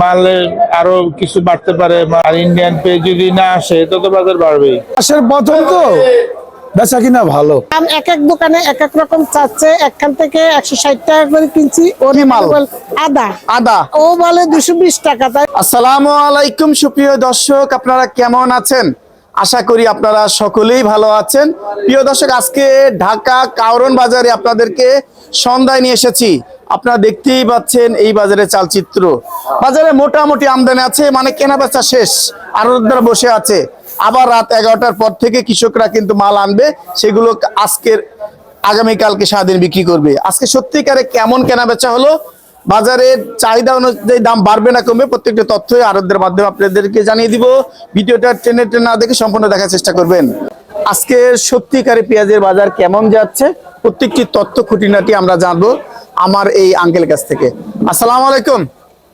মালের আরও কিছু বাড়তে পারে আর ইন্ডিয়ান পে যদি না আসে তত বাজার বাড়বেই। মাসের প্রথম তো বেচা কিনা ভালো। দাম এক এক দোকানে এক এক রকম চাচ্ছে। একখান থেকে একশো ষাট টাকা করে কিনছি। মাল? আদা। আদা। ও বলে দুশো বিশ টাকা তাই আসসালামু আলাইকুম সুপ্রিয় দর্শক আপনারা কেমন আছেন? আশা করি আপনারা সকলেই ভালো আছেন। প্রিয় দর্শক আজকে ঢাকা কাউরন বাজারে আপনাদেরকে সন্ধ্যায় নিয়ে এসেছি। আপনারা দেখতেই পাচ্ছেন এই বাজারে চালচিত্র। বাজারে মোটামুটি আমদানি আছে মানে কেনা বেচা শেষ। আরোদ্রা বসে আছে। আবার রাত এগারোটার পর থেকে কৃষকরা কিন্তু মাল আনবে, সেগুলো আজকের, আগামীকালকে সারাদিন বিক্রি করবে। আজকে সত্যিকারে কেমন কেনা বেচা হলো? বাজারের চাহিদা অনুযায়ী দাম বাড়বে না কমবে, প্রত্যেকটা তথ্যই আরোগ্যের মাধ্যমে আপনাদেরকে জানিয়ে দিব। ভিডিওটা ট্রেনে টেনে না দেখে সম্পূর্ণ দেখার চেষ্টা করবেন। আজকে সত্যিকারে পেঁয়াজের বাজার কেমন যাচ্ছে? প্রত্যেকটি তথ্য খুঁটিনাটি আমরা জানব আমার এই আঙ্কেল কাছ থেকে। আসসালাম আলাইকুম।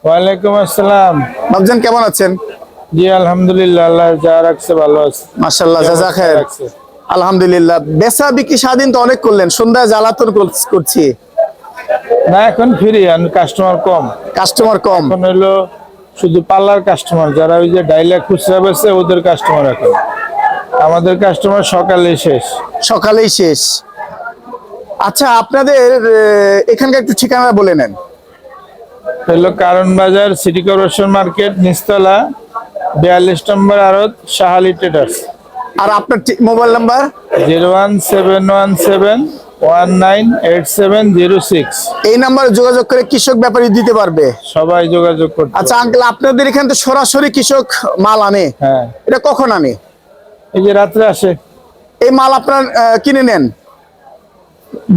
ওয়ালাইকুম আসসালাম। বাবজান কেমন আছেন? জি আলহামদুলিল্লাহ আল্লাহ যা রাখছে ভালো আছে। মাশাল্লাহ জাজা খায়ের। আলহামদুলিল্লাহ বেচা বিক্রি স্বাধীন তো অনেক করলেন সন্ধ্যায় জ্বালাতন কর- করছি। না এখন ফ্রি কাস্টমার কম। কাস্টমার কম। এখন হলো শুধু পার্লার কাস্টমার যারা ওই যে ডাইলা খুচরা বেছে ওদের কাস্টমার এখন। আমাদের কাস্টমার সকালে শেষ। সকালেই শেষ। আচ্ছা আপনাদের এখানকার একটু ঠিকানা বলে নেন। হলো কারণ বাজার সিটি কর্পোরেশন মার্কেট নিস্তলা বিয়াল্লিশ নম্বর আড়ত শাহালি ট্রেডার্স আর আপনার mobile number? Zero one seven one seven one nine eight seven zero six. এই নাম্বারে যোগাযোগ করে কৃষক ব্যাপারী দিতে পারবে। সবাই যোগাযোগ করতে আচ্ছা আঙ্কেল আপনাদের এখান থেকে সরাসরি কৃষক মাল আনে। হ্যাঁ। এটা কখন আনে? এই যে রাত্রে আসে। এই মাল আপনার কিনে নেন?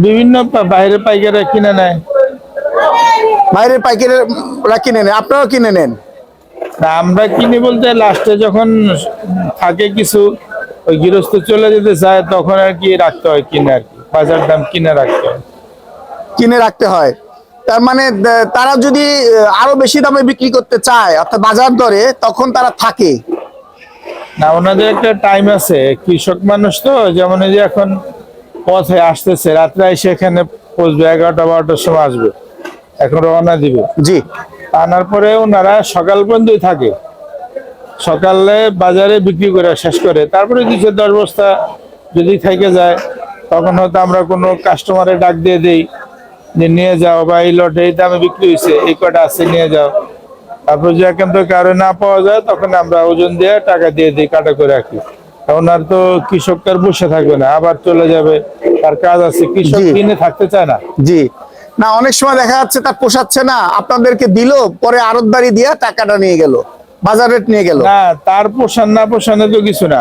বিভিন্ন বাইরে পাইকাররা কিনে নেয়। বাইরের পাইকারিরা কিনে নেয় আপনারাও কিনে নেন? আমরা কিনি বলতে লাস্টে যখন থাকে কিছু ওই গৃহস্থ চলে যেতে চায় তখন আর কি রাখতে হয় কিনে আর কি। বাজার দাম কিনে রাখতে হয়। কিনে রাখতে হয়। তার মানে তারা যদি আরও বেশি দামে বিক্রি করতে চায় অর্থাৎ বাজার দরে তখন তারা থাকে। না ওনাদের একটা টাইম আছে। কৃষক মানুষ তো যেমন এই যে এখন পথে আসতেছে রাত্রে এসে এখানে পৌঁছবে এগারোটা বারোটার সময় আসবে। এখন রওনা দিবে। জি। আনার পরে ওনারা সকাল পর্যন্তই থাকে। সকালে বাজারে বিক্রি করে শেষ করে। তারপরে কিছু দশ বস্তা যদি থেকে যায় তখন হয়তো আমরা কোনো কাস্টমারে ডাক দিয়ে দিই যে নিয়ে যাও বা এই লটে এই দামে বিক্রি হয়েছে এই কটা আছে নিয়ে যাও। তারপর যে এখন কারও না পাওয়া যায় তখন আমরা ওজন দিয়ে টাকা দিয়ে দিই কাটা করে রাখি। ওনার তো কৃষক আর বসে থাকবে না আবার চলে যাবে তার কাজ আছে। কৃষক কিনে থাকতে চায় না। জি। না অনেক সময় দেখা যাচ্ছে তার পোষাচ্ছে না আপনাদেরকে দিল পরে আরতদারি দিয়ে টাকাটা নিয়ে গেল বাজার রেট নিয়ে গেল। না তার পোষণ না পোষণে তো কিছু না।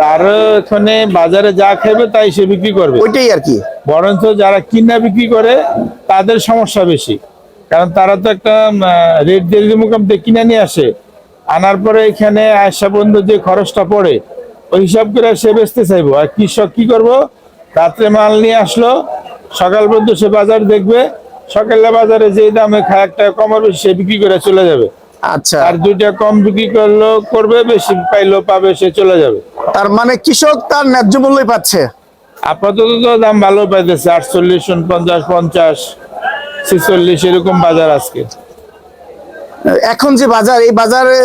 তার এখানে বাজারে যা খাবে তাই সে বিক্রি করবে। ওইটাই আর কি। বরঞ্চ যারা কিনা বিক্রি করে তাদের সমস্যা বেশি। কারণ তারা তো একটা রেট দিয়ে মোকামতে কিনে নিয়ে আসে আনার পরে এখানে আয়সা বন্ধু যে খরচটা পড়ে ওই হিসাব করে সে বেচতে চাইব। আর কৃষক কি করব? রাত্রে মাল নিয়ে আসলো সকাল পর্যন্ত সে বাজার দেখবে সকালে বাজারে যে দামে একটা কমার বেশি সে বিক্রি করে চলে যাবে। আচ্ছা। আর দুইটা কম বিক্রি করল করবে বেশি পাইলো পাবে সে চলে যাবে। তার মানে কৃষক তার ন্যায্য মূল্যই পাচ্ছে? আপাতত তো দাম ভালো পাইতেছে আটচল্লিশ উনপঞ্চাশ পঞ্চাশ। ছেচল্লিশ এরকম বাজার আজকে। এখন যে বাজার এই বাজারে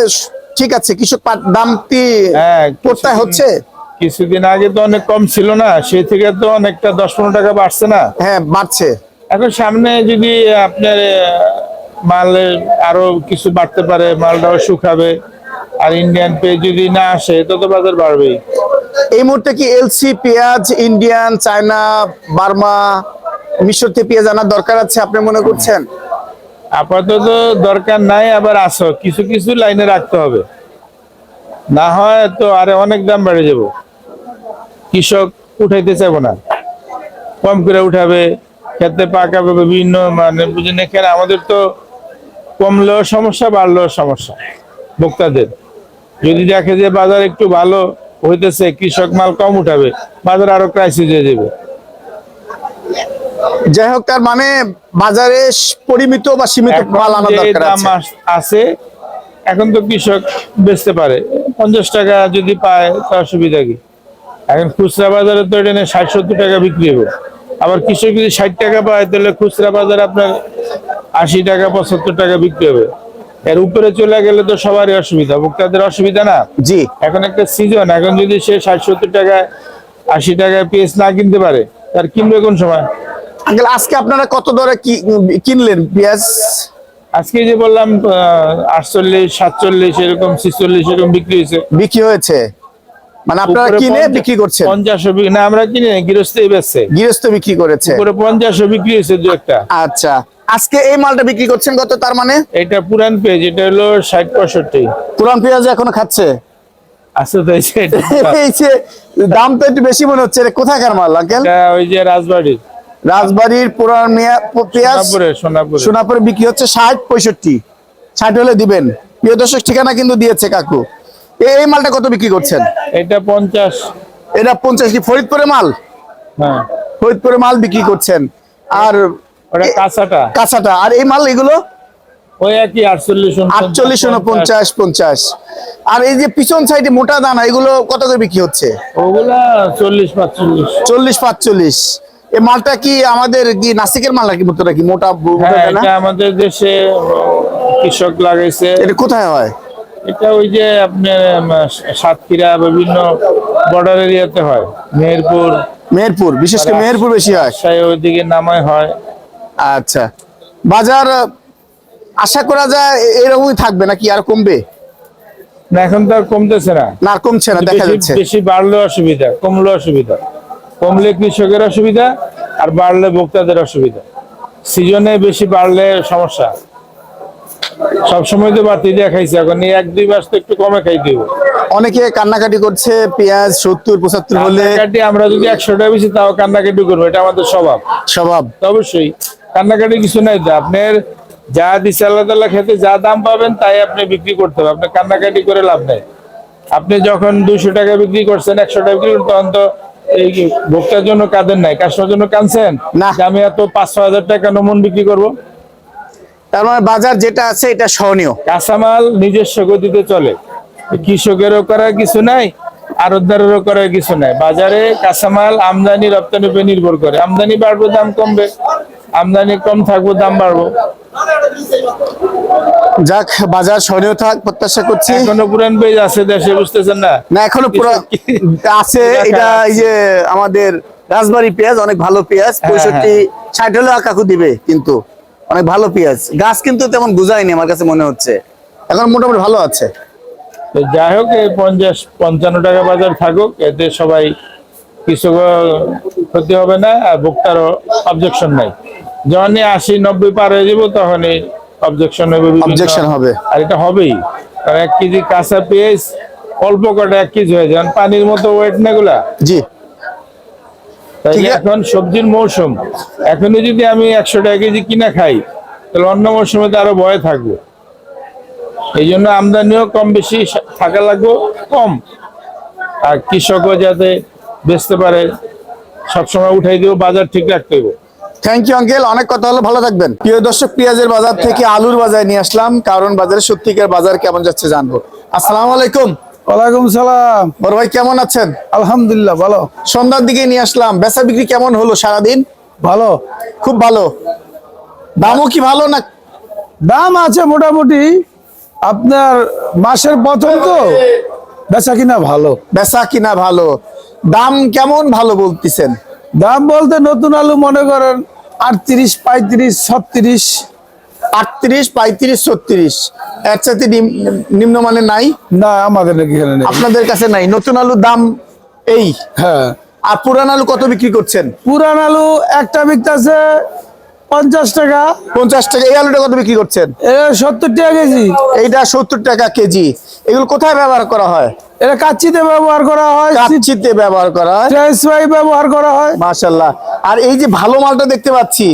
ঠিক আছে কৃষক পা- দামটি হ্যাঁ হচ্ছে? কিছুদিন আগে তো অনেক কম ছিল না সেই থেকে তো অনেকটা দশ পনেরো টাকা বাড়ছে না। হ্যাঁ বাড়ছে। এখন সামনে যদি আপনার মালের আরও কিছু বাড়তে পারে মালটাও শুকাবে আর ইন্ডিয়ান পে যদি না আসে তত বাজার বাড়বেই। এই মুহূর্তে কি এলসি পেঁয়াজ ইন্ডিয়ান চায়না বার্মা মিশর থেকে পেঁয়াজ আনার দরকার আছে, আপনি মনে করছেন? আপাতত দরকার নাই, আবার আসো, কিছু কিছু লাইনে রাখতে হবে। না হয় তো আরে অনেক দাম বেড়ে যাব। কৃষক উঠাইতে চাইব না। কম করে উঠাবে, খেতে পাকাবে বিভিন্ন মানে বুঝেন এখানে আমাদের তো কমলেও সমস্যা বাড়লেও সমস্যা, ভোক্তাদের। যদি দেখে যে বাজার একটু ভালো হইতেছে, কৃষক মাল কম উঠাবে, বাজার আরও ক্রাইসিস হয়ে যাবে। যাই হোক তার মানে বাজারে পরিমিত বা সীমিত মাল আনা দরকার আছে। এখন তো কৃষক বেচতে পারে। পঞ্চাশ টাকা যদি পায় তো অসুবিধা কি? এখন খুচরা বাজারে তো এটা ষাট সত্তর টাকা বিক্রি হবে। আবার কৃষক যদি ষাট টাকা পায় তাহলে খুচরা বাজারে আপনার আশি টাকা পঁচাত্তর টাকা বিক্রি হবে। এর উপরে চলে গেলে তো সবারই অসুবিধা ভোক্তাদের অসুবিধা না? জি। এখন একটা সিজন এখন যদি সে ষাট সত্তর টাকায় আশি টাকায় পেঁয়াজ না কিনতে পারে তার কিনবে কোন সময়? আঙ্কেল আজকে আপনারা কত দরে কিনলেন পেঁয়াজ? আজকে যে বললাম আটচল্লিশ সাতচল্লিশ এরকম ছিচল্লিশ এরকম বিক্রি হয়েছে। বিক্রি হয়েছে? মানে আপনারা কিনে বিক্রি করছেন? বিক্রি- না আমরা কিনে গৃহস্থই বেচছে। গৃহস্থ বিক্রি করেছে। উপরে পঞ্চাশও বিক্রি হয়েছে দু একটা। আচ্ছা আজকে এই মালটা বিক্রি করছেন কত তার মানে? এটা পুরান পেজ এটা হলো ষাট পঁয়ষট্টি। পুরান পেঁয়াজ এখনও খাচ্ছে? দাম তো একটু বেশি মনে হচ্ছে। কোথাকার মাল আঙ্কেল? ওই যে রাজবাড়ির। রাজবাড়ির পুরান পেঁয়াজ সোনাপুরে বিক্রি হচ্ছে ষাট পঁয়ষট্টি। ষাট হলে দিবেন। প্রিয় দর্শক ঠিকানা কিন্তু দিয়েছে কাকু। এই মালটা কত বিক্রি করছেন? এটা পঞ্চাশ। এটা পঞ্চাশ কি ফরিদপুরে মাল? হ্যাঁ। ফরিদপুরে মাল বিক্রি করছেন। আর কাঁচাটা। কাঁচাটা। আর এই মাল এগুলো? ওই একই আটচল্লিশ আটচল্লিশ উনপঞ্চাশ পঞ্চাশ। আর এই যে পিছন সাইডে মোটা দানা এগুলো কত করে বিক্রি হচ্ছে? ওগুলা চল্লিশ পাঁচচল্লিশ। চল্লিশ পাঁচচল্লিশ। এই মালটা কি আমাদের কি নাসিকের মাল নাকি মোটা কি মোটা মোটা হ্যাঁ? এটা আমাদের দেশে কৃষক লাগাইছে। এটা কোথায় হয়? এটা ওই যে আপনার সাতক্ষীরা বিভিন্ন বর্ডার এরিয়াতে হয়। মেহেরপুর। মেহেরপুর বিশেষ করে মেহেরপুর বেশি হয়। ওইদিকে নামায় হয়। আচ্ছা। বাজার আশা করা যায় এরকমই থাকবে নাকি আর কমবে? না এখন তো আর কমতেছে না। না কমছে না দেখা যাচ্ছে। বেশি বাড়লে অসুবিধা কমলে অসুবিধা। কমলে কৃষকের অসুবিধা আর বাড়লে ভোক্তাদের অসুবিধা। সিজনে বেশি বাড়লে সমস্যা। সবসময় তো বাড়তি দিয়ে খাইছে এখন এক দুই মাস তো একটু কমে খাই দিব। অনেকে কান্নাকাটি করছে পেঁয়াজ সত্তর পঁচাত্তর হলে আমরা যদি একশো টাকা বেশি তাও কান্নাকাটি করব এটা আমাদের স্বভাব। স্বভাব। অবশ্যই কান্নাকাটি কিছু নাই তো। আপনার যা দিচ্ছে আল্লাহ তাল্লাহ খেতে যা দাম পাবেন তাই আপনি বিক্রি করতে হবে। আপনি কান্নাকাটি করে লাভ নেই। আপনি যখন দুইশো টাকা বিক্রি করছেন একশো টাকা বিক্রি তখন তো এই ভোক্তার জন্য কাঁদেন নাই কাস্টমার জন্য কাঁদছেন। আমি এত পাঁচশো হাজার টাকা নমন বিক্রি করব? তার মানে বাজার যেটা আছে এটা সহনীয়। কাঁচামাল নিজস্ব গতিতে চলে। কৃষকেরও করার কিছু নাই আরতদারেরও করার কিছু নাই। বাজারে কাঁচামাল আমদানি রপ্তানি উপর নির্ভর করে। আমদানি বাড়বে দাম কমবে। আমদানি কম থাকব দাম বাড়বো। যাক বাজার সহনীয় থাক প্রত্যাশা করছি। এখনও পুরান পেজ আছে দেশে বুঝতেছেন না? না এখনও পুরো আছে এটা এই যে আমাদের রাজবাড়ি পেঁয়াজ অনেক ভালো পেঁয়াজ হ্যাঁ, পঁয়ষট্টি ষাট হলেও কাকু দিবে কিন্তু অনেক ভালো পেঁয়াজ। গাছ কিন্তু তেমন বুঝায়নি আমার কাছে মনে হচ্ছে। এখন মোটামুটি ভালো আছে। তো যাই হোক এই পঞ্চাশ পঞ্চান্ন টাকা বাজার থাকুক এতে সবাই কৃষক ক্ষতি হবে না আর ভোক্তারও অবজেকশন নাই। যখনই আশি নব্বই পার হয়ে যাব তখনই অবজেকশন হবে Objection হবে। আর এটা হবেই। কারণ এক কেজি কাঁচা পেঁয়াজ অল্প কটা এক কেজি হয়ে যান পানির মতো ওয়েট না এগুলা। জি। এখন সবজির মৌসুম। এখনই যদি আমি একশো টাকা কেজি কিনা খাই তাহলে অন্য মৌসুমে তো আরও ভয় থাকব। এই জন্য আমদানিও কম বেশি থাকা লাগবে কম। আর কৃষকও যাতে বেচতে পারে সবসময় উঠাই দিব বাজার ঠিক রাখতে হবে। থ্যাংক ইউ আঙ্কেল অনেক কথা হলো ভালো থাকবেন। প্রিয় দর্শক পেঁয়াজের বাজার থেকে আলুর বাজার নিয়ে আসলাম কারণ বাজারে সত্যিকার বাজার কেমন যাচ্ছে জানব। আসসালামু আলাইকুম। ওয়ালাইকুম সালাম। বড় ভাই কেমন আছেন? আলহামদুলিল্লাহ ভালো। সন্ধ্যার দিকে নিয়ে আসলাম। বেচা বিক্রি কেমন হলো সারাদিন? ভালো। খুব ভালো। দামও কি ভালো না? দাম আছে মোটামুটি। আপনার মাসের প্রথম তো বেচা কিনা ভালো। বেচা কিনা ভালো। দাম কেমন ভালো বলতেছেন? দাম বলতে নতুন আলু মনে করেন আটত্রিশ পঁয়ত্রিশ ছত্রিশ আটত্রিশ পঁয়ত্রিশ ছত্রিশ। এর সাথে নিম- নিম্নমানের নাই? না আমাদের নাকি আপনাদের কাছে নাই। নতুন আলুর দাম এই? হ্যাঁ। আর পুরান আলু কত বিক্রি করছেন? পুরান আলু একটা বিকতেছে পঞ্চাশ টাকা। পঞ্চাশ টাকা। এই আলুটা কত বিক্রি করছেন? সত্তর টাকা কেজি। এইটা সত্তর টাকা কেজি। এগুলো কোথায় ব্যবহার করা হয়? এটা কাচ্চিতে ব্যবহার করা হয় কাচ্চিতে ব্যবহার করা হয়। ব্যবহার করা হয়। মাশাল্লাহ আর এই যে ভালো মালটা দেখতে পাচ্ছি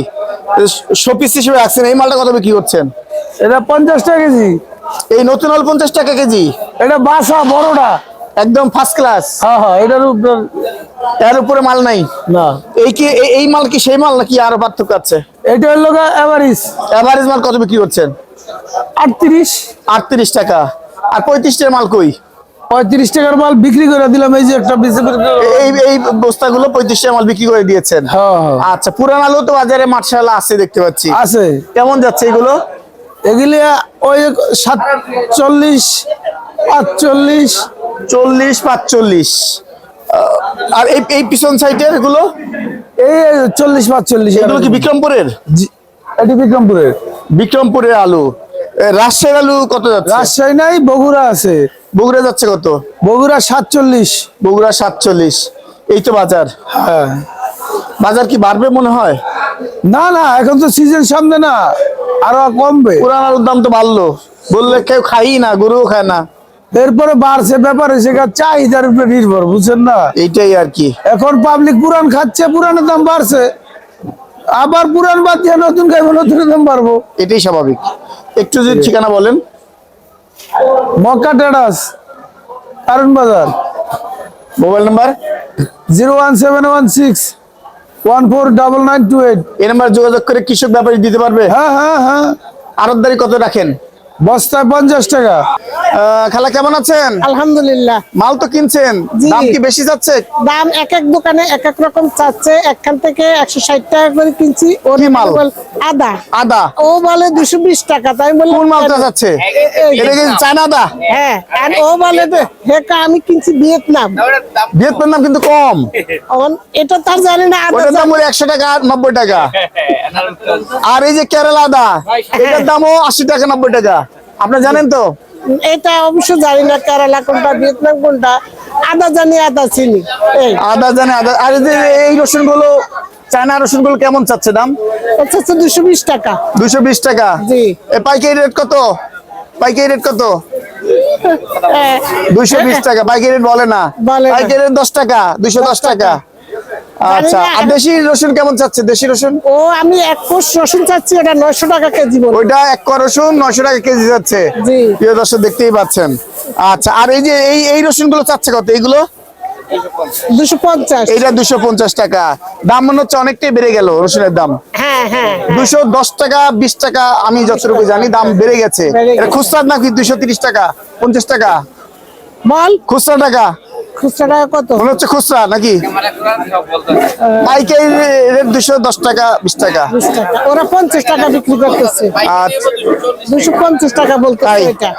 শোপিস হিসেবে রাখছেন এই মালটা কত বিক্রি করছেন? এটা পঞ্চাশ টাকা কেজি। এই নতুন আলু পঞ্চাশ টাকা কেজি? এটা বাসা বড়টা। একদম ফার্স্ট ক্লাস হ্যাঁ হ্যাঁ এটার উপর এর উপরে মাল নাই। না। এই কি এই- মাল কি সেই মাল নাকি আরও পার্থক্য আছে? এটা হলো এভারেজ এভারেজ মাল কত বিক্রি করছেন? আটত্রিশ। আটত্রিশ টাকা। আর পঁয়ত্রিশ টাকার মাল কই? পঁয়ত্রিশ টাকার মাল বিক্রি করে দিলাম এই যে একটা এই এই বস্তাগুলো পঁয়ত্রিশ টাকা মাল বিক্রি করে দিয়েছেন। হ্যাঁ হ্যাঁ। আচ্ছা পুরান আলু তো বাজারে মার্শাল্লাহ আছে দেখতে পাচ্ছি। আছে। কেমন যাচ্ছে এগুলো? এগুলি ওই সাতচল্লিশ পাঁচচল্লিশ। চল্লিশ পাঁচচল্লিশ। আর এই এই পিছন সাইডের এগুলো? এই চল্লিশ পাঁচচল্লিশ। এগুলো কি বিক্রমপুরের? এটি বিক্রমপুরের। বিক্রমপুরের আলু। রাজশাহীর আলু কত যাচ্ছে? রাজশাহী নাই বগুড়া আছে। বগুড়া যাচ্ছে কত? বগুড়া সাতচল্লিশ। বগুড়া সাতচল্লিশ। এই তো বাজার। হ্যাঁ। বাজার কি বাড়বে মনে হয়? না না এখন তো সিজন সামনে না। আরও কমবে। পুরান আলুর দাম তো বাড়লো। বললে কেউ খাই না গরুও খায় না। এরপরে বাড়ছে ব্যাপার হয়েছে চাহিদার উপরে নির্ভর বুঝছেন না? এইটাই আর কি। এখন পাবলিক পুরান খাচ্ছে পুরানের দাম বাড়ছে। আবার পুরান বাদ দিয়ে নতুন খাইবো নতুন দাম বাড়বো। এটাই স্বাভাবিক। একটু যদি ঠিকানা বলেন। মক্কা টেরাস কারণ বাজার। Mobile number? Zero one seven one six. One four double nine two eight. এই নাম্বার যোগাযোগ করে কৃষক ব্যাপারী দিতে পারবে? হ্যাঁ হ্যাঁ হ্যাঁ। আরতদারি কত রাখেন? বস্তায় পঞ্চাশ টাকা। আহ, খালা কেমন আছেন? আলহামদুলিল্লাহ। মাল তো কিনছেন? দাম কি বেশি যাচ্ছে? দাম এক এক দোকানে এক এক রকম চাচ্ছে একখান থেকে একশো ষাট টাকা করে কিনছি। মাল? আদা। আদা? ও বলে দুশো বিশ টাকা তাই বললাম কোন মালটা যাচ্ছে? এই- এটা কি চায়না আদা? হ্যাঁ আর ও বলে যে, হেকা আমি কিনছি ভিয়েতনাম। ভিয়েতনাম দাম কিন্তু কম। এটা তার জানি না আদা ওটার দাম জানি- একশো টাকা নব্বই টাকা। আর এই যে কেরালা আদা এটার দামও আশি টাকা নব্বই টাকা। আপনি জানেন তো? এটা অবশ্য জানি না কেরালা কোনটা ভিয়েতনাম কোনটা। আদা জানি আদা চিনি। আদা জানে আদা আর এই রসুনগুলো চায়না রসুনগুলো কেমন চাচ্ছে দাম? আচ্ছা দুশো বিশ টাকা। দুশো বিশ টাকা? জি। পাইকারি রেট কত? পাইকারি রেট কত। দুইশো বিশ টাকা পাইকারি রেট বলে না। বলে না। পাইকারি রেট দশ টাকা দুইশো দশ টাকা। আচ্ছা। আর দেশি রসুন কেমন চাচ্ছে? দেশি রসুন? ও আমি এক কোষ রসুন চাচ্ছি ওটা নয়শো টাকা কেজি ওইটা এক কর রসুন নয়শো টাকা কেজি যাচ্ছে। জি। প্রিয় দর্শক দেখতেই পাচ্ছেন। আচ্ছা আর এই যে এই এই রসুনগুলো চাচ্ছে কত? এইগুলো? এইটা দুশো পঞ্চাশ টাকা। দাম মনে হচ্ছে অনেকটাই বেড়ে গেল রসুনের দাম। হ্যাঁ হ্যাঁ হ্যাঁ। দুশো দশ টাকা বিশ টাকা আমি যতটুকু জানি দাম বেড়ে গেছে। এটা খুচরা নাকি দুশো তিরিশ টাকা? পঞ্চাশ টাকা? বল। খুচরা টাকা? খুচরা টাকা কত? মনে হচ্ছে খুচরা নাকি? পাইকারি রেট দুশো দশ টাকা বিশ টাকা। ওরা পঞ্চাশ টাকা বিক্রি করতেছে। আচ্ছা। দুশো পঞ্চাশ টাকা বলতে। এটা।